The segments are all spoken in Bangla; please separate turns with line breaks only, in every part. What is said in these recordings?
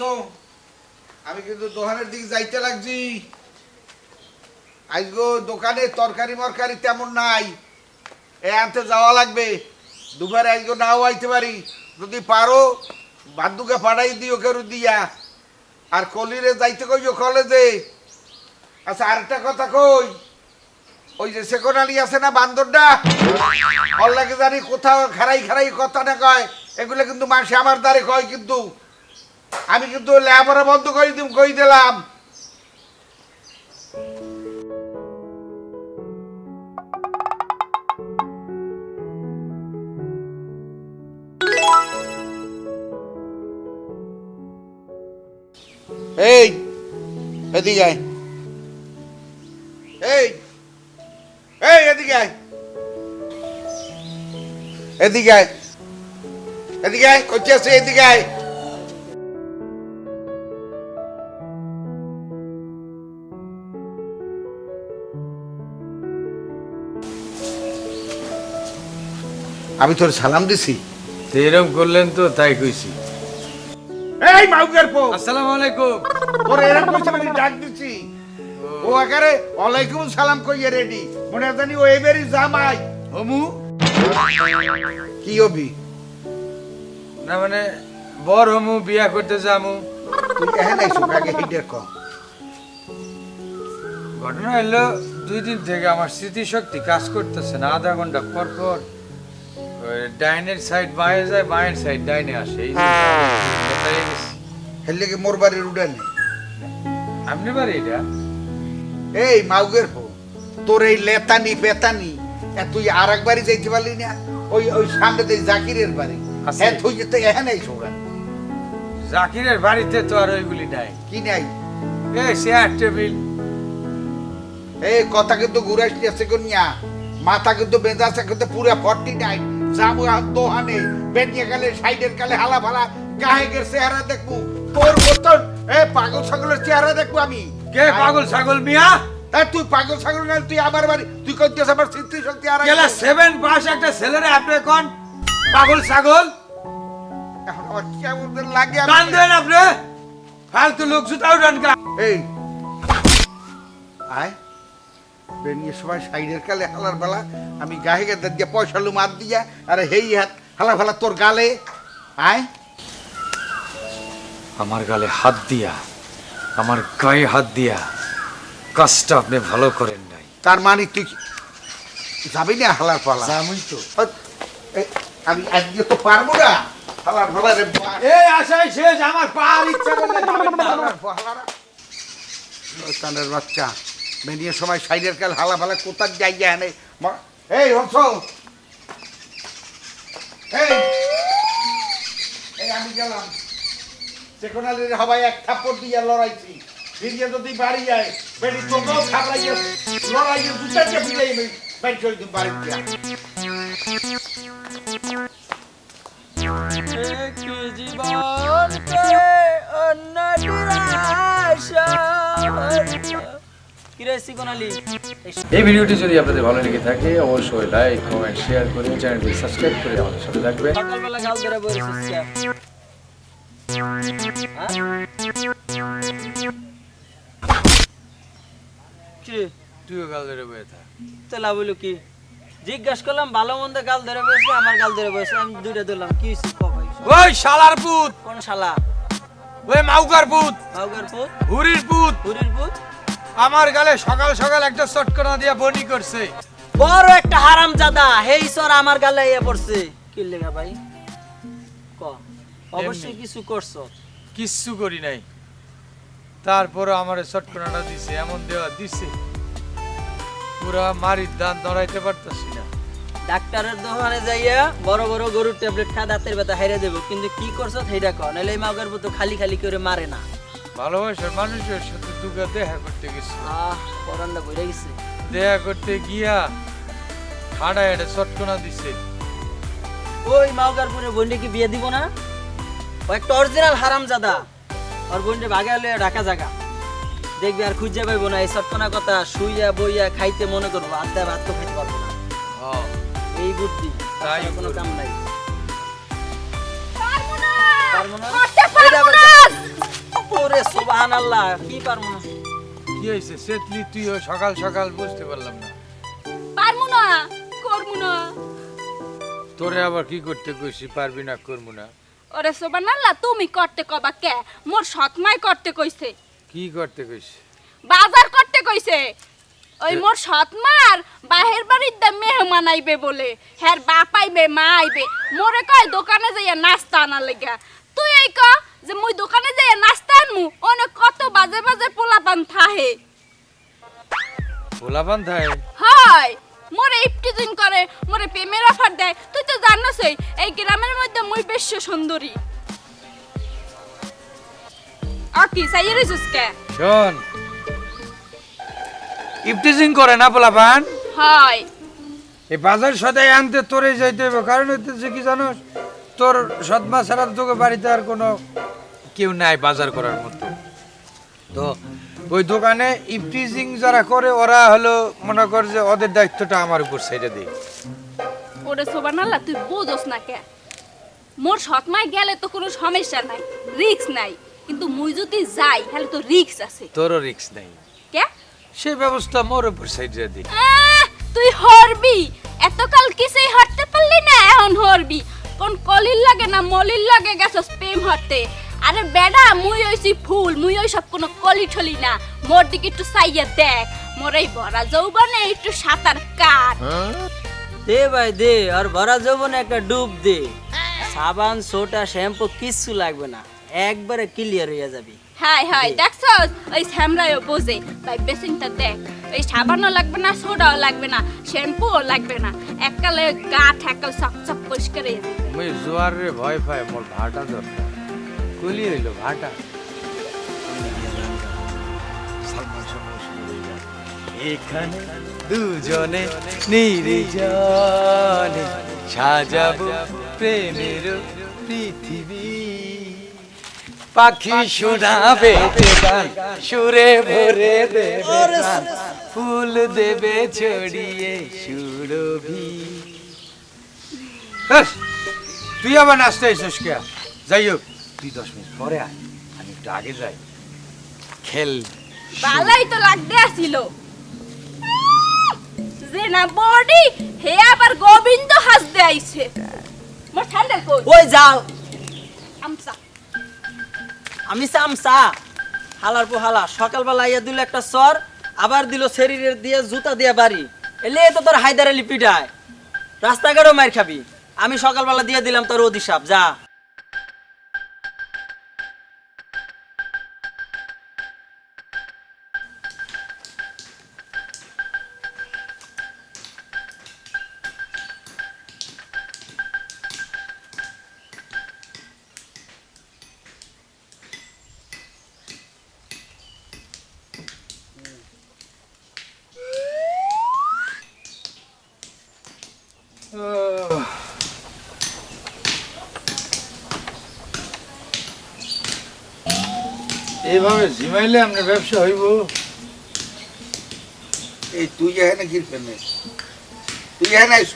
এই আমি কিন্তু দোকানের দিকে যাইতে লাগছি। আজগো দোকানে তরকারি মরকারি তেমন নাই। এ আনতে যাওয়া লাগবে। দুপুরে আজগো নাও আইতে পারি। যদি পারো, বান্ধুকে পাঠাই দিও কেউ দিয়া। আর কলিরে যাইতে কইও কলেজে। আচ্ছা আরেকটা কথা কই? ওই যে সেকোনালি আছে না বান্দরটা? লাগে জানি কোথাও খারাই খারাই কথা না কয়। এগুলো কিন্তু মানুষ আমার দ্বারে কয় কিন্তু। আমি কিন্তু লেখাপড়া বন্ধ করে দিম কই দিলাম? এই এদিকে আয়। এই এই এদিকে আয়। এদিকে আয়। এদিকে আয় করছি আছে এদিকে আয়। আমি তোর সালাম দিছি।
তো এরকম করলেন তো তাই কইছি।
এই মাউকের পো।
আসসালামু আলাইকুম।
তোর এরকম কইছে মানে ডাক দিছি। ও আকারে ওয়ালাইকুম সালাম কইয়ে রেডি। মনে জানি ও এবারই জামাই।
হমু
কি হবি
না মানে বর হমু বিয়া করতে যামু।
তুই এখানে আইসো আগে হিডের কম
ঘটনা হলো দুই দিন থেকে আমার স্মৃতিশক্তি কাজ করতেছে না আধা ঘণ্টা পর পর। ডাইনের সাইড বাঁয়ে যায় বাঁয়ের সাইড ডাইনে আসে। এই যে গেছি।
হেললে কি মোর বাড়ির উড়ানে
আপনি বাড়ি এটা?
এই মাউগের পো তোর এই লেতানি পেতানি এ তুই আর এক বাড়ি যাইতে পারলি না ওই ওই সামনে জাকিরের বাড়ি। হ্যাঁ তুই তো এখানে গা।
জাকিরের বাড়িতে তো আর ওইগুলি নাই।
কি নাই?
এই চেয়ার টেবিল
এই কথা কিন্তু ঘুরাইস আছে কন্যা। মাথা কিন্তু বেঁধে আছে কিন্তু পুরো ফর্টি নাইন যাব দোহানে বেরিয়ে গেলে সাইডের কালে হালা ফালা গায়েকের চেহারা দেখব। তোর মতন এ পাগল ছাগলের চেহারা দেখব আমি।
কে পাগল ছাগল মিয়া?
তুই পাগল ছাগল না তুই আমার বাড়ি তুই করতেছ আমার স্মৃতি শক্তি আর
গেলা সেভেন পাস একটা ছেলেরে আপনি কোন? পাগল ছাগল?
এখন আমার কেমন লাগে
কান দেন আপনি। ফালতু লোক জুতা উঠান
এই। আয়। বেরিয়ে সবাই সাইডের কালে হালার বেলা আমি গায়ে গেতে দিয়ে পয়সা লু মার দিয়া আরে হেই হাত হালা ফালা তোর গালে আয়।
আমার গালে হাত দিয়া আমার গায়ে হাত দিয়া কাজটা আপনি ভালো করেন নাই।
তার মানে তুই কি- যাবি না হালার পালা?
জামুই তো।
আমি আজকে তো পারব না। হালার ফালা রে
এই আশাই শেষ আমার পার ইচ্ছা করলে না।
হালার ফা- হালারা। বাচ্চা। বেরিয়ে সময় সাইডের কাল হালা ফালা কোথার জায়গা এনে? মা- এই হংস এই! আমি গেলাম। সেকোনালির হবাই এক থাপ্পড় দিয়ে লড়াইছি। ফিরিয়ে যদি বাড়ি যায় বেরি তোকেও খাবড়াইয়ে লড়াইয়ে দুটাকে ফিরে বের করে দিন বাড়ি দিয়া
একটি জীবনকে অন্যটির আশা
এই ভিডিওটি যদি আপনাদের ভালো লেগে থাকে অবশ্যই লাইক কমেন্ট শেয়ার করে চ্যানেলটি সাবস্ক্রাইব করে আমাদের সাথে
বসেছিস কি?
তুইও গাল ধরে বয়ে থাক।
তো লাভ হইল কি? জিজ্ঞাসা করলাম ভালো মন্দ গাল ধরে বসে আমার গাল ধরে বসে আমি দুইটা ধরলাম কি
ওই শালার পুত!
কোন শালা?
ওই মাউকার পুত!
মাউগার পুত?
হুরির পুত!
হুরির পুত?
আমার গালে সকাল সকাল একটা চটকনা দিয়া বনি করছে।
বড় একটা হারাম জাদা হেই সর আমার গালে ইয়ে পড়ছে। কি লেখা ভাই? ক? অবশ্যই কিছু করছ।
কিচ্ছু করি নাই। তারপরে আমার চটকনাটা দিছে এমন দেওয়া দিছে। পুরা মারির দান দাঁড়াইতে পারতাছি না।
ডাক্তারের দোকানে যাইয়া বড় বড় গরুর ট্যাবলেট খা দাঁতের ব্যথা হাইরে দেবো। কিন্তু কি করছ সেইটা কর নাহলে এই মাগের মতো খালি খালি করে মারে না।
ভালোবাসার মানুষের সাথে দুগা দেখা করতে গেছি।
আহ পরানটা বইরে গেছে।
দেখা করতে গিয়া হাড়া এটা চটকনা দিছে।
ওই মাওগার বোনের বোনটা কি বিয়ে দিব না? ও একটা অরিজিনাল হারাম জাদা ওর বোনটা ভাগে হলে ঢাকা জাগা। দেখবি আর খুঁজে পাইবো না এই সটকনা কথা শুইয়া বইয়া খাইতে মনে করব আড্ডা ভাত তো খাইতে পারব না। এই বুদ্ধি
তাই
তাই কোনো কাম নাই।
পারব না!
পারব না? ওরে সুবহানাল্লাহ কি পারব না।
কি হয়েছে? সেতলি তুইও সকাল সকাল বুঝতে পারলাম না।
পারব না করব না।
তোরে আবার কি করতে কইছি পারবি না করব না।
ওরে সোবানাল্লাহ তুমি করতে কবা কে? মোর সৎমাই করতে কইছে।
কি করতে কইছি?
বাজার করতে কইছে। ওই মোর সৎমার বাহের বাড়ির দা মেহমান আইবে বলে হ্যার বাপ আইবে মা আইবে। মোরে কয় দোকানে যাইয়া নাস্তা আনার লেগা। তুই এই ক যে মুই দোকানে যাইয়া নাস্তা আনমু অনেক কত বাজে বাজে পোলাপান থাহে।
ভোলা বান্ধায়
হয় মোরে ইফটিজিং করে মোরে প্রেমের অফার দেয়। তুই তো জানোসই এই গ্রামের মধ্যে মুই বেশ সুন্দরী। আকি সাইয়ে রেছিস কে?
শোন। ইফটিজিং করে না পোলাপান?
হয়।
এই বাজার সদাই আনতে তোরে যাইতে হবে কারণ হচ্ছে কি জানোস তোর সদমা ছাড়া তোকে বাড়িতে আর কোনো কেউ নাই বাজার করার মতো। তো ওই দোকানে ইফটিজিং যারা করে ওরা হলো মনে কর যে ওদের দায়িত্বটা আমার উপর ছেড়ে দেয়।
ওরে সোবানাল্লা তুই বোঝস না কে? মোর সৎমায় গেলে তো কোনো সমস্যা নাই রিস্ক নাই। কিন্তু মুই যদি যাই তাহলে তো রিস্ক আছে।
তোরও রিক্স নাই।
কে?
সেই ব্যবস্থা মোর উপর ছেড়ে দিই
তুই হরবি? এতকাল কিছুই হরতে পারলি না এখন হরবি। কোন কলির লাগে না মলির লাগে গেছস প্রেম হরতে আরে বেডা মুই হইছি ফুল মুই ওই সব কোনো কলি ঠলি না। মোর দিকে একটু সাইয়া দেখ মোর এই ভরা যৌবনে একটু সাঁতার কাট
দে ভাই দে আর ভরা যৌবনে একটা ডুব দে। সাবান সোটা শ্যাম্পু কিচ্ছু লাগবে না। একবারে ক্লিয়ার হয়ে যাবি।
হাই হাই দেখছস? ওই শ্যামরাইও বোঝে। ভাই বেসিনটা দেখ। ওই সাবানও লাগবে না সোডাও লাগবে না শ্যাম্পুও লাগবে না। এককালে গা ঠেকাল চকচক পরিষ্কার হয়ে যাবে।
মুই জোয়ার ভয় পাই মোর ভাটা দরকার। কলি হইল ভাটা। এখানে দুজনে নির্জনে সাজাবো প্রেমের পৃথিবী। পাখি শোনাবে গান সুরে ভরে দেবে ফুল দেবে ছড়িয়ে সুরভি। তুই আবার নাচতে এসেছিস কে? যাই হোক তুই দশ মিনিট পরে আয় আমি একটু আগে যাই। খেল
বালাই তো লাগতে আসিল। যে না বডি হে আবার গোবিন্দ হাসতে আইছে। মোর ঠান্ডা কই?
ওই যাও।
আমসা।
আমি চামচা। হালার পো হালা সকালবেলা ইয়া দিল একটা সর আবার দিল শরীরের দিয়ে জুতা দিয়ে বাড়ি। এলে তো তোর হায়দার আলী পিটায়। রাস্তাঘাটও মার খাবি। আমি সকালবেলা দিয়ে দিলাম তোর অধিসাপ যা।
ঝিমাইলে আপনার ব্যবসা হইব।
এই তুই এখানে কি ফেলে তুই এখানে আইস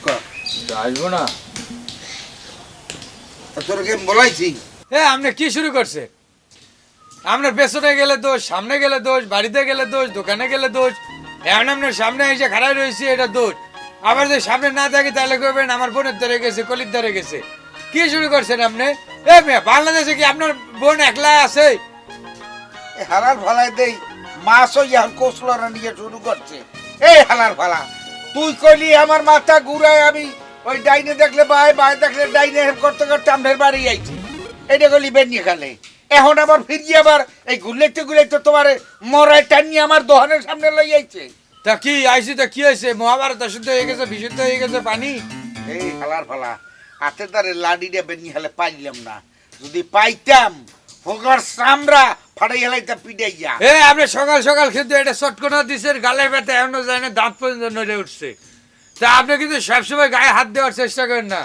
আসব না।
তা তোরকে বলাইছি?
এ আপনি কি শুরু করছে? আপনার পেছনে গেলে দোষ সামনে গেলে দোষ বাড়িতে গেলে দোষ দোকানে গেলে দোষ। এখন আপনার সামনে এসে খাড়াই রয়েছে এটা দোষ। আবার যদি সামনে না থাকে তাহলে করবেন আমার বোনের ধরে গেছে কলির ধরে গেছে। কি শুরু করছেন আপনি? এ বাংলাদেশে কি আপনার বোন একলা আছে?
হালার ফালায় দেই মাছও এখন কৌশলরা নিয়ে শুরু করছে। এই হালার ফালা তুই কইলি আমার মাথা ঘুরায় আমি ওই ডাইনে দেখলে বাই বাই দেখলে ডাইনে করতে করতে আমনের বাড়ি আইছি। এটা কইলি বেনিয়ে খালে। এখন আবার ফিরিয়ে আবার এই ঘুরলেতে ঘুরলেতে তোমার মরায় টানি আমার দোকানের সামনে লই আইছে।
তা কি আইসি তা কি হয়েছে মহাভারত অশুদ্ধ হয়ে গেছে বিশুদ্ধ হয়ে গেছে পানি?
এই হালার ফালা হাতে তারে লাডিটা বেনি হেলে পাইলাম না। যদি পাইতাম ফোকার সামরা ফাটাই হেলাইতা পিটাইয়া।
এ আপনি সকাল সকাল কিন্তু এটা চটকনা দিছেন গালের ব্যথা এখনও যায় না দাঁত পর্যন্ত নড়ে উঠছে। তা আপনি কিন্তু সবসময় গায়ে হাত দেওয়ার চেষ্টা করেন না।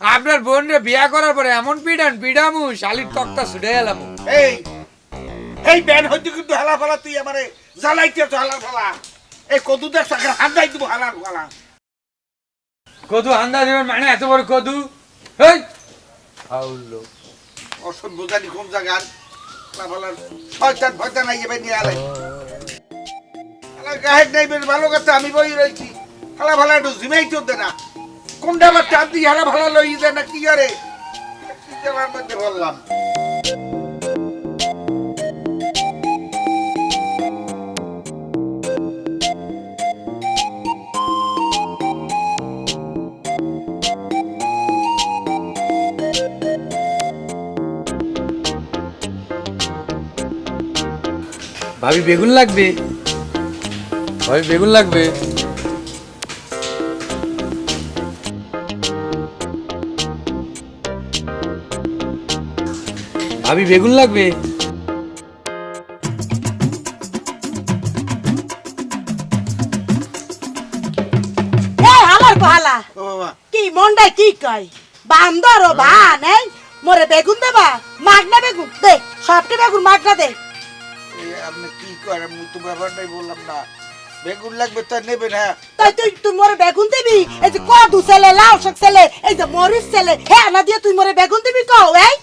আপনার বোনরে বিয়া করার পরে এমন পিডান পিডামু শালির তক্তা ছুটে এলাম।
এই এই ব্যান হইতে কিন্তু হালা ফালা তুই আমারে হালার ফালা। এই কদু দেখ সাকার হান্দাই দিব হালার ফালা।
কদু আন্দাজ দেবেন মানে এত বড় কদু? হেই আউলো
অসভ্য জানি কোন জায়গার। গাহের নাই বেশ ভালো কথা, আমি বই রয়েছি হালা ফালা একটু জিমাই তো দে না। কোনটা আবার চাঁদ দিয়ে হালা ফালা লই দে না কি করে কি মধ্যে বললাম।
ভাবি বেগুন লাগবে। ভাবি বেগুন লাগবে। ভাবি বেগুন লাগবে।
ও
কি কয়? বান্দর ও ভা নেই মোরে বেগুন দেবা? মাগনা বেগুন। দে সবটা বেগুন মাগনা দে।
আপনি কি করেন? মুই তো ব্যাপারটাই বললাম না। বেগুন লাগবে তো নেবেন হ্যাঁ।
তাই তুই তুই মোরে বেগুন দিবি? এই যে কদু ছেলে লাউ শাক ছেলে এই যে মরিচ ছেলে হ্যাঁ না দিয়ে তুই মোরে বেগুন দিবি কও এই?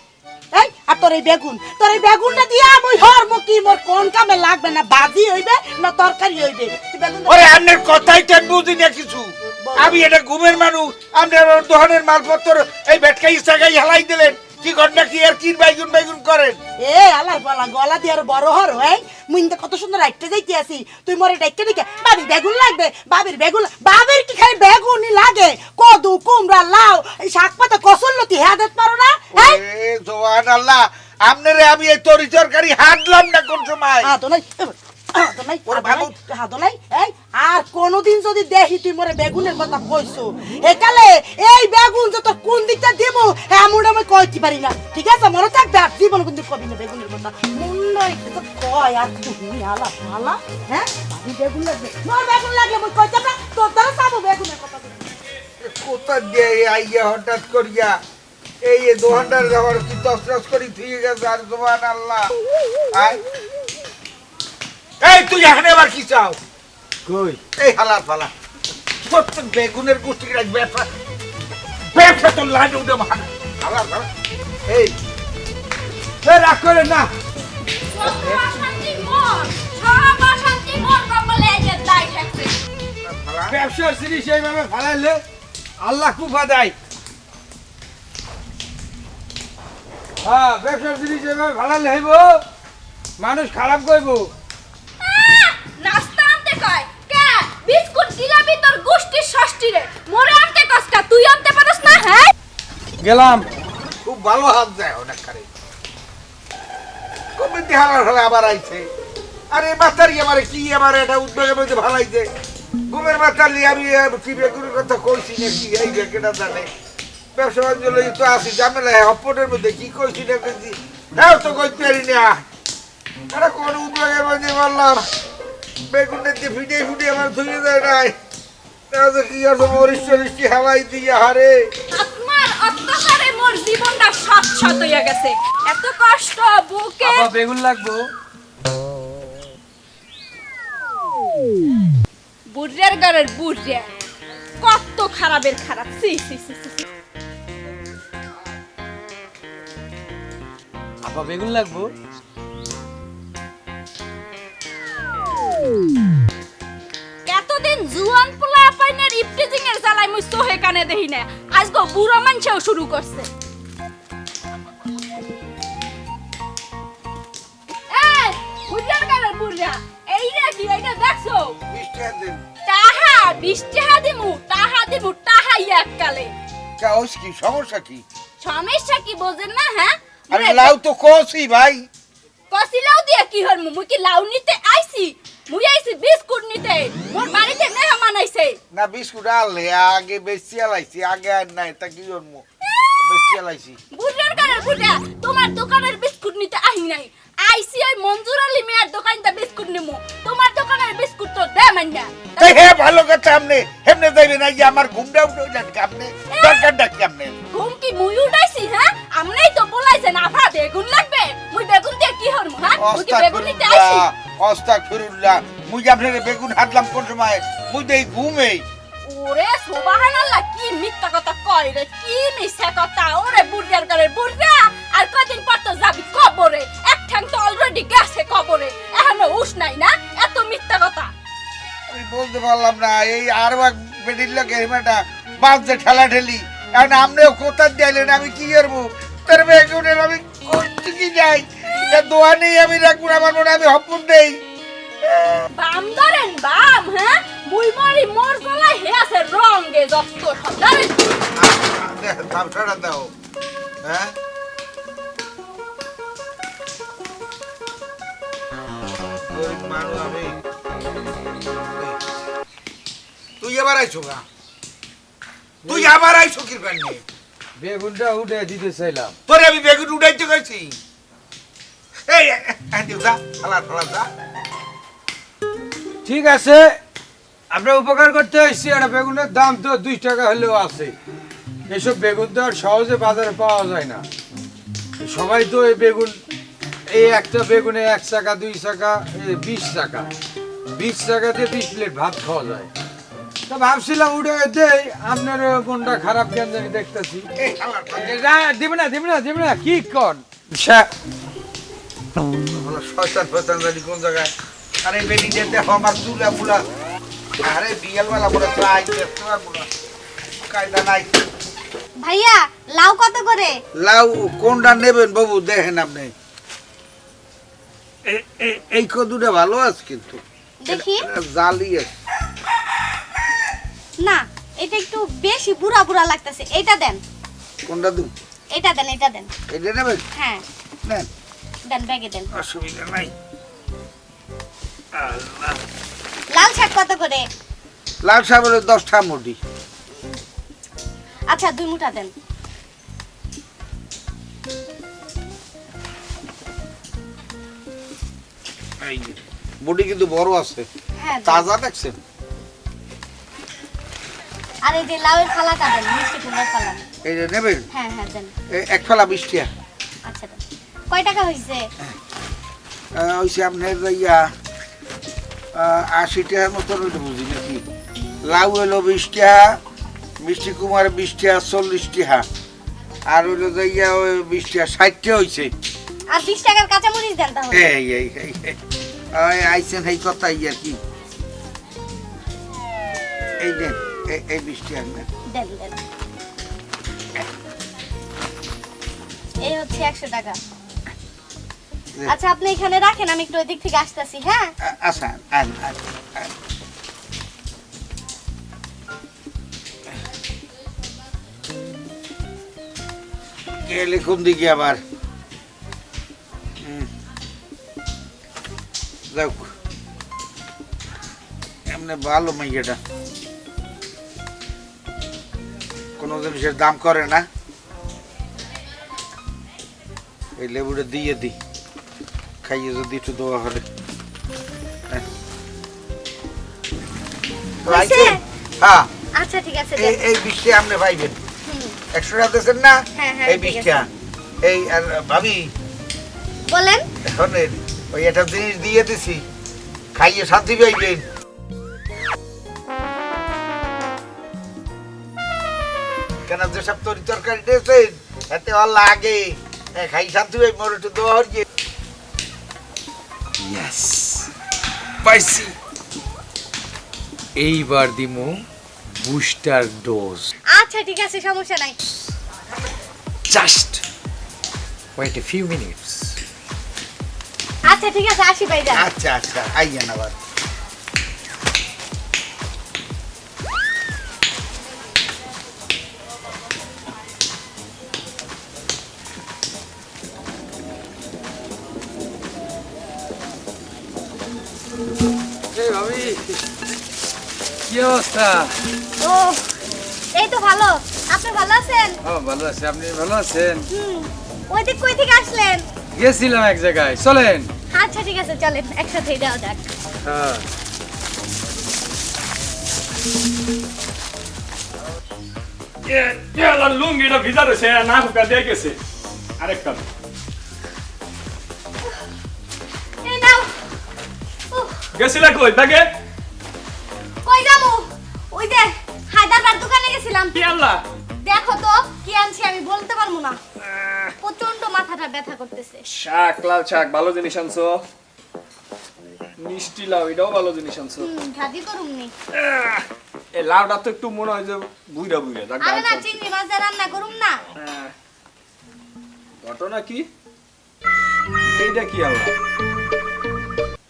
এই আর তোর এই বেগুন তোর এই বেগুনটা দিয়া মই হর মো কি মোর কোন কামে লাগবে না? বাজি হইবে না তরকারি হইবে? তুই বেগুন
ওরে আপনার কথাই তো আমি বুঝি না কিছু। আমি এটা ঘুমের মানুষ আপনার দোকানের মালপত্র এই বেটকাই সাগাই হালাই দিলেন। কি ঘটনা কি আর কি বাইগুন বাইগুন করেন?
এ আলার পালা গলা দিয়ে আর বড় হর এই। মুই ইন্দা কত সুন্দর রাইটে যাইতে আছি তুই মরে ডাইকে দিকে বাবি বেগুন লাগবে বাবির বেগুন। বাবির কি খালি বেগুনই লাগে? কদু কুমড়া লাউ এই শাক পাতা কসল্লতি হ্যাঁ দিতে পারো না? এই
এ জোয়ান আল্লাহ। আপনারে আমি এই তরি তরকারি হাঁটলাম না কোন সময়?
নাই হাত নাই। আর কোনোদিন যদি দেখি তুই মরে বেগুনের কথা কইছো একালে এই বেগুন যে তোর কোন দিকটা দিব এমন আমি কইতে পারি না। ঠিক আছে মনে থাকবে আর জীবন কিন্তু কবি না বেগুনের কথা। মুন্ড তো কয় আর তুমি আলা আলা হ্যাঁ? বাবি বেগুন লাগবে। মোর বেগুন লাগলে মই কইতাম না তোর দ্বারা সাবো বেগুনের কথা।
কোথা দিয়ে আইয়া হঠাৎ করিয়া? এই এ দোকানটার যাওয়ার কি তসরস করি থুয়ে গেছে আর জোয়ান আল্লাহ আয়। এই তুই এখানে আবার কি চাও?
কই?
এই হালার ফালা ছোট্ট বেগুনের গোষ্ঠী রাখ ব্যবসা ব্যবসা তো লাইনে উঠে হালার ফালা এই।
রাগ করেন না। ব্যবসার জিনিস এইভাবে ফালাইলে আল্লাহ কুফা দেয়। হ্যাঁ ব্যবসার জিনিস এইভাবে ফালাইলে হইব মানুষ খারাপ করব।
রে মোরে আনতে কসকা তুই আনতে পারস না? হ্যাঁ?
গেলাম।
খুব ভালো হাত যায় অনেক কারে কবে ফালা আবার আইছে। আরে আমার কি আমার এটা উদ্যোগের মধ্যে ভালাইছে? বাচ্চালি আমি কি বেগুনের কথা কইছি নাকি? এই বেকেটা জানে? ব্যবসা বাণিজ্য লই তো আসি ঝামেলা হপটের মধ্যে কি কইছি না কইছি? হ্যাঁ তো কইতে পারি না। আরে কোন উদ্যোগের মধ্যে বললাম বেগুনের দিয়ে ফিটে ফিটে আমার ধুয়ে দেয় নাই। তাহলে কি আছে মরিচ টরিচ হালাই দিয়ে হারে?
আপনার অত্যাচারে মোর জীবনটা সাত সাত হইয়া গেছে। এত কষ্ট বুকে
আবার বেগুন লাগবো?
বুড়িয়ার ঘরের বুড়িয়া কত খারাপের খারাপ। সি সি সি সি, সি।
বেগুন লাগবো?
এতদিন জুয়ান পোলা পাইনের ইপটিজিং এর জ্বালায় মুই সোহে কানে দেহি না আজকে বুড়ো মানুষেও শুরু করছে। এই বুড়িয়ার ঘরের বুড়িয়া? এই রে কি এইটা দেখছ?
মিষ্টি হাত
তাহা বৃষ্টি হা দিমু তাহা দিমু তাহা এককালে।
কাউস কি সমস্যা কি?
সমস্যা কি বোঝেন না হ্যাঁ?
আরে লাউ তো কষি ভাই।
কসি লাউ দিয়া কি হর মুই কি লাউ নিতে আইছি? মুই আইছি বিস্কুট নিতে। মোর বাড়িতে মেহমান আইছে
না বিস্কুট আনলে আগে বেশি আলাইছি আগে আর নাই তা কি জন্ম বেশি আলাইছি।
বুড়ার কানের বুড়া তোমার দোকানের বিস্কুট নিতে আহি নাই। আইসি ওই মঞ্জুর আলী মেয়ার দোকানটা বিস্কুট নিমু। তোমার দোকানের বিস্কুট তো দে মান্না
এই হে ভালো কথা আপনি হেমনে যাইবেন না আমার ঘুমটা উঠে যান আপনি দরকার ডাকি আপনি
ঘুম কি মুই উঠাইছি হ্যাঁ আমরাই তো বলাইছেন আফা বেগুন লাগবে? মুই বেগুন দিয়ে কি হরমু হ্যাঁ মুই কি বেগুন নিতে আইছি
অস্তাকুল্লাহ অস্তাকুল্লাহ মুই যে বেগুন হাতলাম কোন সময়? মুই দেই ঘুমে
ওরে সুবহানাল্লাহ কি মিথ্যা কথা কয় রে কি মিথ্যা কথা? ওরে বুড়িয়ার করে বুড়িয়া আর কয়দিন পর তো যাবি কবরে? ঠ্যাং তো অলরেডি গেছে কবরে। এখনও উস নাই না? এত মিথ্যা কথা।
আমি বলতে পারলাম না এই আর এক বেডির লোকে হেমাটা বাঁধতে ঠেলা ঠেলি এখন আপনিও কোথায় দিলেন আমি কি করব? তোর বেগুনের আমি করছি কি যাই? এটা দোয়া নেই আমি রাখব আমার মনে আমি হপুন নেই।
বাম ধরেন বাম হ্যাঁ? মুই মরি মোর গলায় হে আছে রঙে যত সব। ধরেন।
দাও। হ্যাঁ? তুই এবার আইছো গা? তুই আবার আইছো কি নিয়ে
বেগুনটা উঠে দিতে চাইলাম।
তোরে আমি বেগুন উঠাইতে গেছি এই যা
ঠিক আছে আমরা উপকার করতে এসেছি একটা বেগুনের দাম তো দুই টাকা হলেও আছে। এসব বেগুন তো আর সহজে বাজারে পাওয়া যায় না। সবাই তো এই বেগুন এই একটা বেগুনে এক চাকা দুই চাকা এই বিশ টাকা বিশ টাকাতে বিশ প্লেট ভাত খাওয়া যায়। তো ভাবছিলাম উঠে দেই আপনার কোনটা খারাপ কেন জানি দেখতেছি। দিবে না দিবে না দিবে না কি কন?
শয়তান ফয়তান জানি কোন জায়গায়। আরে বেটি আমার চুলা ফুলা। আরে কায়দা নাই।
ভাইয়া লাউ কত করে?
লাউ কোনটা নেবেন বাবু দেখেন আপনি। এই কদুটা ভালো আছে কিন্তু।
দেখি।
জালি আছে।
না এটা একটু বেশি বুড়া বুড়া লাগতেছে। এটা দেন।
কোনটা দু
এটা দেন এটা দেন।
এটা নেবেন?
হ্যাঁ।
নেন।
দেন ব্যাগে দেন।
অসুবিধা নাই।
লাল শাক কত করে?
লাল সাহেবের দশটা মুটি
আচ্ছা দুই মুঠা দেন।
মুটি কিন্তু বড় আছে।
হ্যাঁ
তাজা দেখছেন?
আর এই যে লাউয়ের ফালাটা দেন মিষ্টি কুমড়ার ফালা।
এই যে নেবেন?
হ্যাঁ হ্যাঁ দেন।
এক ফেলা বৃষ্টিয়া
আচ্ছা দেন। কয় টাকা হয়েছে
ওইসে আপনার ইয়া আশি টাকার মতন ওইটা বুঝি নাকি? লাউ এলো বিশ টাকা মিষ্টি কুমার বিশ টাকা চল্লিশ টাকা আর হইল যে ইয়া ওই বিশ টাকা ষাট টাকা হয়েছে
আর বিশ টাকার কাঁচামরিচ দেন তাহলে।
এই এই এই। ওই আইছেন এই কথা ইয়া কি। এই দেন এই এই বিশ টাকা
দেন দেন। এই হচ্ছে একশো টাকা। আচ্ছা আপনি এখানে রাখেন আমি একটু ওই দিক থেকে আসতেছি হ্যাঁ?
আচ্ছা আন আন। গেলে কোন দিকে আবার? যাক। এমনি ভালো মাইয়াটা। কোনো জিনিসের দাম করে না। এই লেবুটা দিয়ে দি। খাইয়ে যদি একটু দেওয়া হলে হ্যাঁ। হ্যাঁ।
আচ্ছা ঠিক আছে
এই বৃষ্টি আপনি পাইবেন একশো টাকা দিয়েছেন না?
হ্যাঁ, হ্যাঁ,
এই
ঠিক
এই আর ভাবি।
বলেন।
ওই একটা জিনিস দিয়ে দিছি। খাইয়ে শান্তি পাইবেন কেন যেসব তরি তরকারি দিয়েছেন এতে আর লাগে। এ, খাই শান্তি পাই মোর একটু দোয়া হচ্ছে
ইয়েস পাইছি। এইবার দিমু বুস্টার ডোজ।
আচ্ছা ঠিক আছে সমস্যা নাই।
Just wait a few minutes.
আচ্ছা ঠিক আছে আসি ভাই যান
আচ্ছা আচ্ছা আইয়েন আবার।
কি অবস্থা?
ও এই তো ভালো। আপনি ভালো আছেন?
ও ভালো আছি। আপনি ভালো আছেন?
ওই দিক কই থেকে আসলেন?
গেছিলাম এক জায়গায়। চলেন।
আচ্ছা ঠিক আছে চলেন একসাথেই যাওয়া যাক।
হ্যাঁ।
ইয়ালার লুঙ্গিটা ভিজা রয়েছে না হুকা দিয়ে গেছে। আরেকটা
উহ,
গেছিলা কই ব্যাগে?
কই যাব? ওই যে হায়দ্রাবাদ দোকানে গেছিলাম।
কি আল্লাহ?
দেখো তো কি আনছি আমি বলতে পারব না। মাথাটা ব্যথা করতেছে।
শাক লাল শাক ভালো জিনিস আনছো? মিষ্টি লাউ এটাও ভালো জিনিস আনছো।
ভাজি করুম নি।
এই লাউটা তো একটু মনে হয় যে বুইরা বুইরা দেখ
আরে না চিংড়ি মাছ রান্না করুম না।
ঘটনা কি? এইটা কি আল্লাহ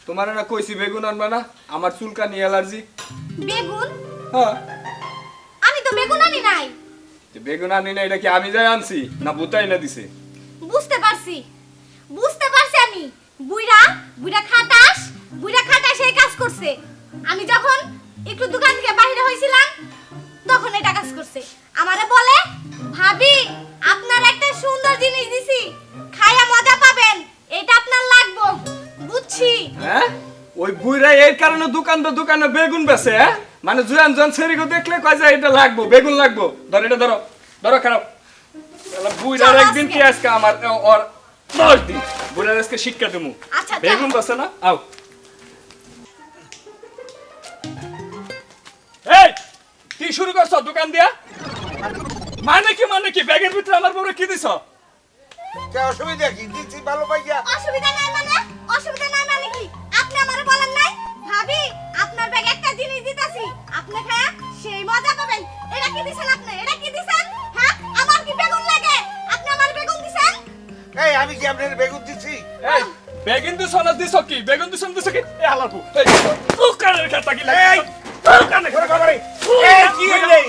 তোমার না কইছি বেগুন আনবা না? আমার চুলকানি অ্যালার্জি।
বেগুন?
হ্যাঁ।
আমি তো বেগুন আনি নাই।
বেগুন আনি না এটা কি আমি যাই আনছি? না বুতাই না দিছে?
পারছি। বুঝতে পারছি আমি। বুইরা বুইরা খাটাস বুইরা খাটাস এই কাজ করছে। আমি যখন একটু দোকান থেকে বাইরে হয়েছিলাম, তখন এটা কাজ করছে। আমারে বলে, ভাবি, আপনার একটা সুন্দর জিনিস দিছি। খাইয়া মজা পাবেন। এটা আপনার লাগবো। বুঝছি?
হ্যাঁ? ওই বুইরা এর কারণে দোকান তো দোকানে বেগুন বেছে হ্যাঁ? মানে জুয়ান জুয়ান ছেড়িকে দেখলে কয় যে এটা লাগবো, বেগুন লাগবো। ধর, এটা ধরো। ধরো, খারাপ। বুইরার একদিন কি আজকে আমার? ওর দশ দিন। বুইরার আজকে শিক্ষা দেবো
আচ্ছা,
বেগুন। না? আও। এই কি শুরু করছ দোকান দিয়া? মানে কি মানে কি? ব্যাগের ভিতরে আমার বউরে কি দিছ?
কে অসুবিধা কি? দিচ্ছি ভালো পাইয়া
অসুবিধা নাই মানে? অসুবিধা নাই মানে কি? আপনি আমারে বলেন নাই? ভাবি আপনার ব্যাগ একটা জিনিস দিতাছি। আপনি খায়া সেই মজা পাবেন। এটা কি দিছেন আপনি? এটা কি দিছেন?
এই আমি কি আপনার বেগুন দিচ্ছি?
এই বেগুন তো সোনা দিছ কি? বেগুন তো সোনা দিছ কি? এ হালাকু এই দোকানের কথা কি লাগে?
এই,
ঘরে ঘরে
এই, কি হইলে?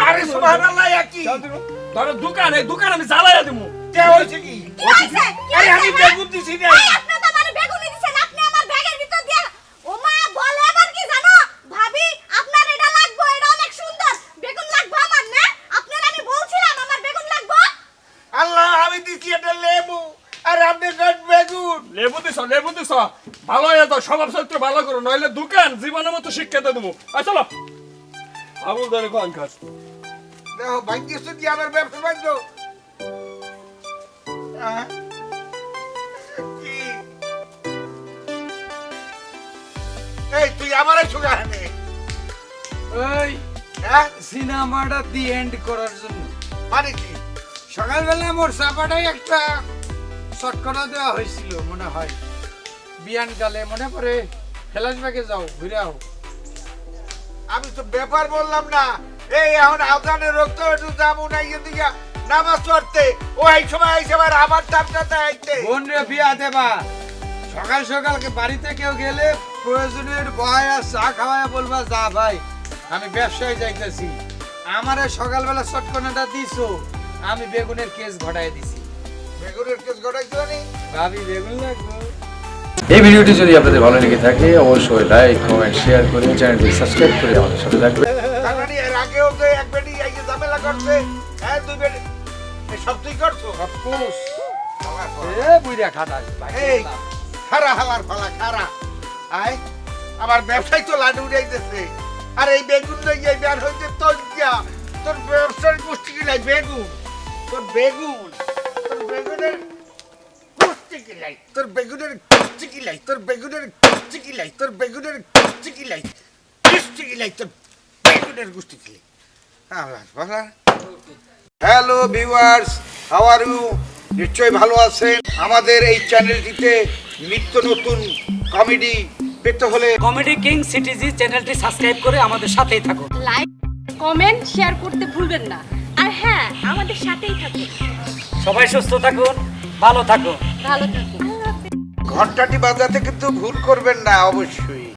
আরে সুবহানাল্লাহ ইয়া কি?
ধরো দোকান এই দোকান আমি জ্বালাইয়া দিমু।
কে হইছে কি?
কি হইছে? কি
আরে আমি
হ্যাঁ?
বেগুন দিছি না
এই, আপনি তো আমার বেগুনই দিছেন আপনি আমার ব্যাগের ভিতর দিয়ে ও মা বলে আবার কি জানো ভাবি আপনার এটা লাগবে এটা অনেক সুন্দর বেগুন লাগবে আমার না আপনার আমি বলছিলাম আমার বেগুন লাগবে
আল্লাহ আমি দিছি এটা লেবু আর আপনি কন বেগুন
লেবু দিছ লেবু দিছ ভালো হয়ে যাও স্বভাব চরিত্র ভালো করো নইলে দোকান জীবনের মতো শিক্ষা দিয়ে দেবো। আয় চলো। আবুল কোন খাস
দেখো ভাগ্যিস কি আমার ব্যবসা বাণিজ্য? এই তুই আমার
ওই
হ্যাঁ?
সিনেমাটা দি এন্ড করার জন্য।
মানে কি?
সকালবেলা মোর চাপাটাই একটা শর্টকটা দেওয়া হয়েছিল মনে হয়। বিয়ান কালে মনে পড়ে ফ্ল্যাশব্যাকে যাও ঘুরে আও।
আমি তো ব্যাপার বললাম না এই এখন আফগানের রক্ত একটু যাব না ইয়ে দিকে নামাজ পড়তে। ও এই সময় এই সময় আমার দামটাতে আইতে।
বোন রে বিয়া দেবা। সকাল সকাল বাড়িতে কেউ গেলে প্রয়োজনীয় বহায়া চা খাওয়ায়া বলবা যা ভাই আমি ব্যবসায় যাইতেছি। আমারে সকালবেলা শটকনাটা দিছো। আমি বেগুনের কেস ঘটাই দিছি।
এই ভিডিওটি যদি আপনাদের ভালো লেগে থাকে অবশ্যই লাইক কমেন্ট শেয়ার করে চ্যানেলটি সাবস্ক্রাইব করে আমাদের সাথে
এর আগেও এক বেটি এই যে ঝামেলা করছে হ্যাঁ দুই বেটি এই সব তুই করছ?
অফকোর্স এ বুইরা খাটাস
এই খারা হালার ফালা খারা। আয় আমার ব্যবসায় তো লাডু উড়াইতেছে। আর এই বেগুন এই বের হইতে তোর তোর ব্যবসার গোষ্ঠী বেগুন। তোর বেগুন। বেগুনের গোষ্ঠী কিলাই তোর বেগুনের কিলাই তোর বেগুনের কিলাই তোর বেগুনের কিলাই কিলাই তোর বেগুনের কিলাই hello viewers how are you নিশ্চয়ই ভালো আছেন। আমাদের এই চ্যানেলটিতে নিত্য নতুন কমেডি পেতে হলে
কমেডি কিং সিটিজি চ্যানেলটি সাবস্ক্রাইব করে আমাদের সাথেই থাকুন।
লাইক কমেন্ট শেয়ার করতে ভুলবেন না। আর হ্যাঁ আমাদের সাথেই থাকুন।
সবাই সুস্থ থাকুন ভালো থাকুন।
ভালো থাকুন।
ঘন্টাটি বাজাতে কিন্তু ভুল করবেন না অবশ্যই।